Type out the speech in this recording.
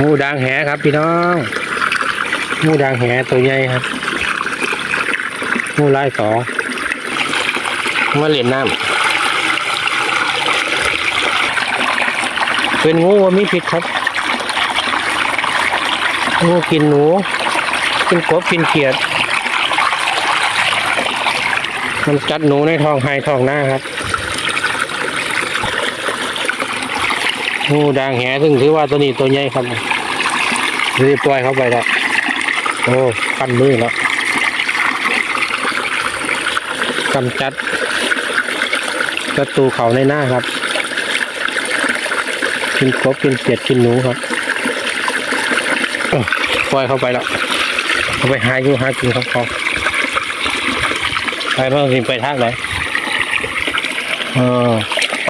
งูด่างแหครับ พี่น้องงูด่างแหตัวใหญ่ครับงูลายสอมาเล่นน้ำเป็นงูว่ามีพิษครับงูกินหนูกินกบกินเขียดมันกัดหนูในท้องไห้ท้องหน้าครับ งูด่างแหซึ่งถือว่าตัวนี้ตัวใหญ่ครับรีบปล่อยเข้าไปแล้วโอ้กันมือแล้วกำจัดศัตรูเขาในหน้าครับกินกบกินเขียดกินหนูครับปล่อยเข้าไปแล้วเอาไปหาอยู่หากินครับเขาไปเมื่อกี้ไปทางไหนเออ